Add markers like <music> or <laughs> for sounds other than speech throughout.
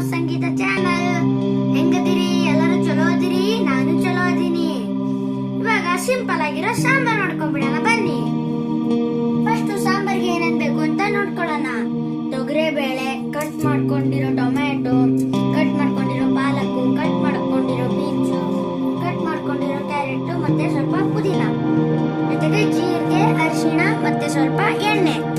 ಸಂಗೀತ channel. ಹೆಂಗದಿರಿ? ಎಲ್ಲರೂ ಚಲೋ ಅದಿರಿ? ನಾನು ಚಲೋ ಅದೀನಿ. ಇವಾಗ ಸಿಂಪಲ್ ಆಗಿರೋ ಸಾಂಬಾರ್ ನೋಡ್ಕೊಂಡ್ಬಿಡೋಣ ಬನ್ನಿ. ಫಸ್ಟ್ ಸಾಂಬಾರ್ಗೆ ಏನೇನ್ ಬೇಕು ಅಂತ ನೋಡ್ಕೊಳ್ಳೋಣ. ತೊಗರೆ, ಬೇಳೆ ಕಟ್ ಮಾಡ್ಕೊಂಡಿರೋ ಟೊಮ್ಯಾಟೊ ಕಟ್ ಮಾಡ್ಕೊಂಡಿರೋ ಪಾಲಕ್ ಕಟ್ ಮಾಡ್ಕೊಂಡಿರೋ ಬೀನ್ಸು ಕಟ್ ಮಾಡ್ಕೊಂಡಿರೋ ಕ್ಯಾರೆಟ್, ಮತ್ತೆ ಸ್ವಲ್ಪ ಪುದೀನ. ಜೊತೆಗೆ ಜೀರಿಗೆ, ಅರಿಶಿಣ, ಮತ್ತೆ ಸ್ವಲ್ಪ ಎಣ್ಣೆ.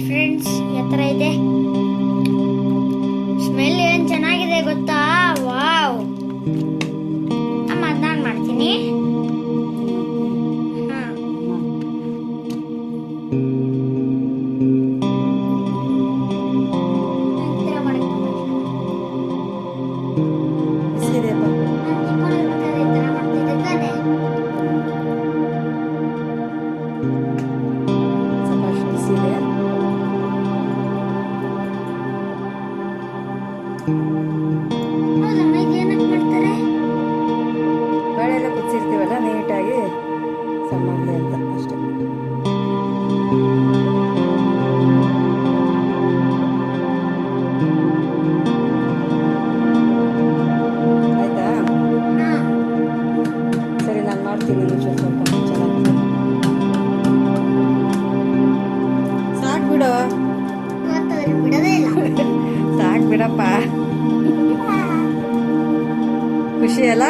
friends, yatra ide. ಇಲ್ಲ. <laughs> ಸಾಕು ಬಿಡಪ್ಪ. ಖುಷಿ ಅಲ್ಲ?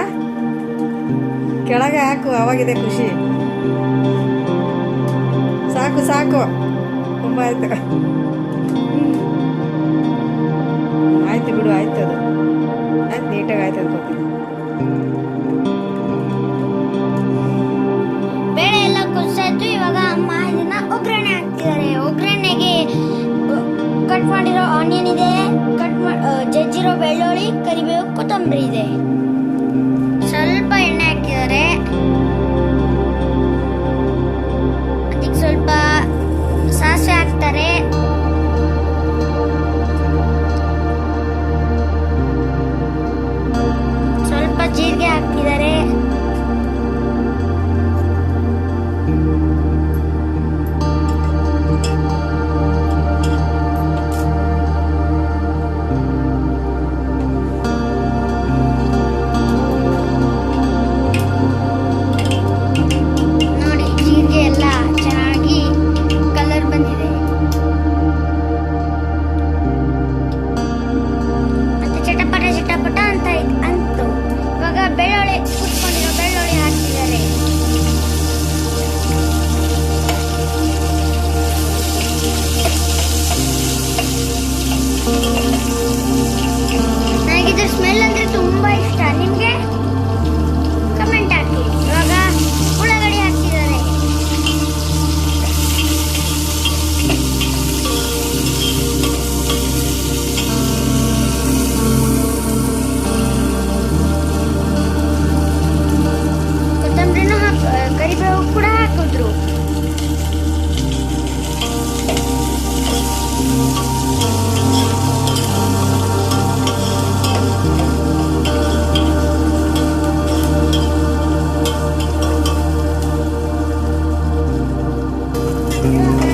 ಕೆಳಗೆ ಹಾಕು ಅವಾಗಿದೆ ಖುಷಿ. ಸಾಕು ಸಾಕು. ತುಂಬ ಆಯ್ತು. ಆಯ್ತು ಬಿಡು ಆಯ್ತು ಅದು. ಆಯ್ತು ನೀಟಾಗಿ ಆಯ್ತು ಅನ್ಕೋತೀನಿ. ಬೇಳೆ ಎಲ್ಲ ಕುಸಾಯ್ತು ಇವಾಗ ಅಮ್ಮ ಆನಿಯನ್ ಇದೆ ಕಟ್ ಜಜ್ಜಿರೋ ಬೆಳ್ಳುಳ್ಳಿ ಕರಿಬೇವು ಕೊತ್ತಂಬರಿ ಇದೆ. ಸ್ವಲ್ಪ Thank you.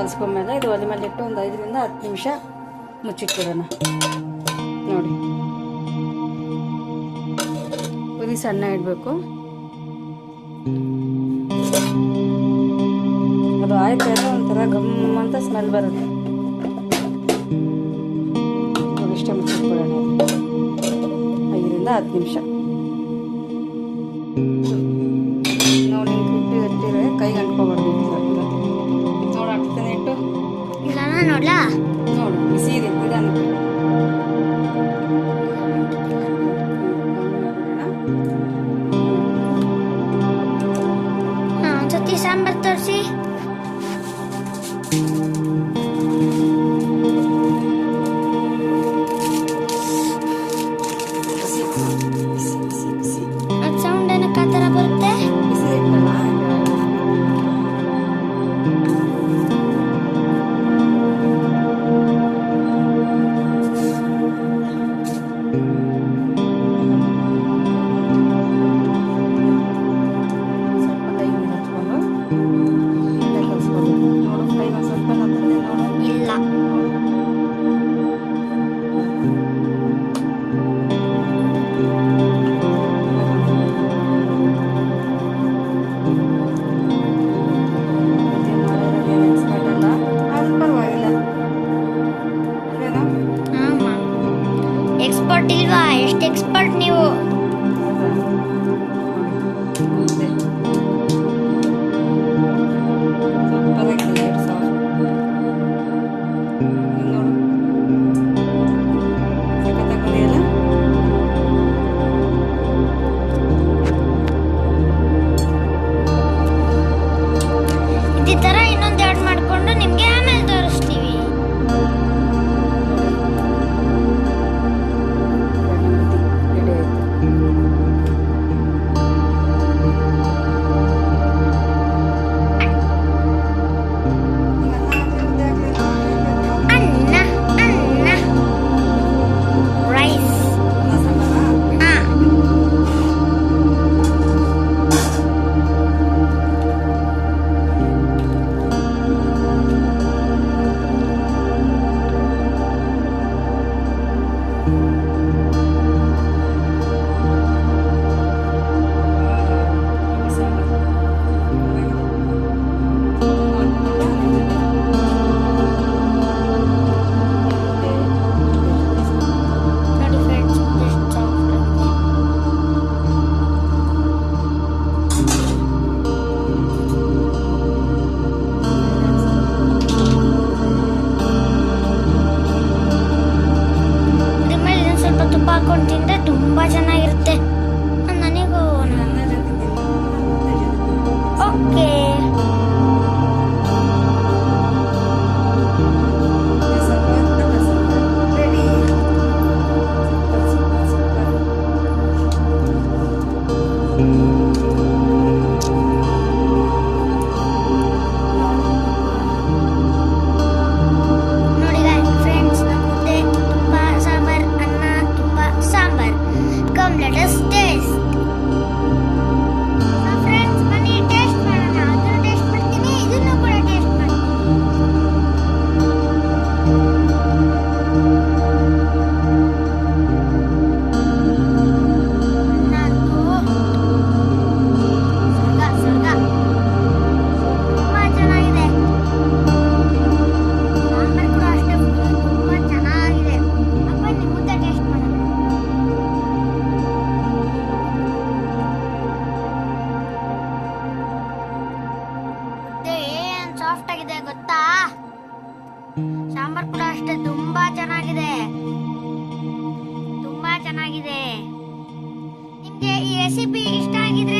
ಕಲಿಸ್ಕೊಂಡ್ಮೇಲೆ ಇದು ಒಲೆ ಮೇಲೆ ಇಟ್ಟು ಒಂದು ಐದರಿಂದ ಹತ್ತು ನಿಮಿಷ ಮುಚ್ಚಿಟ್ಬಿಡೋಣ. ನೋಡಿ. ಉರಿ ಸಣ್ಣ ಇಡಬೇಕು. ಅದು ಆಯ್ತಾ ಇದೆ ಒಂಥರ ಗಮ್ಮ ಅಂತ ಸ್ಮೆಲ್ ಬರುತ್ತೆ. ಇಷ್ಟೇ ಮುಚ್ಚಿಟ್ಬಿಡೋಣ. ಐದರಿಂದ ಹತ್ತು ನಿಮಿಷ. but new ಸಾಫ್ಟ್ ಆಗಿದೆ, ಗೊತ್ತಾ? ಸಾಂಬಾರ್ ಕೂಡ ಅಷ್ಟೇ, ತುಂಬಾ ಚೆನ್ನಾಗಿದೆ. ತುಂಬಾ ಚೆನ್ನಾಗಿದೆ. ನಿಮ್ಗೆ ಈ ರೆಸಿಪಿ ಇಷ್ಟ ಆಗಿದ್ರೆ